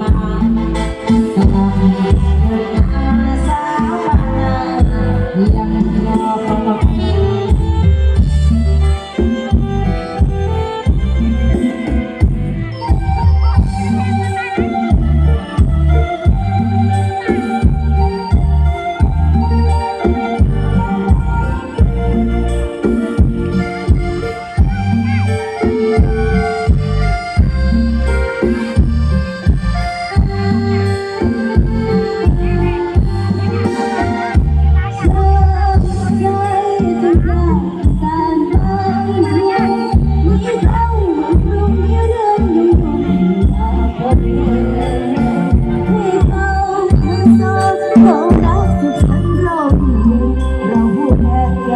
มา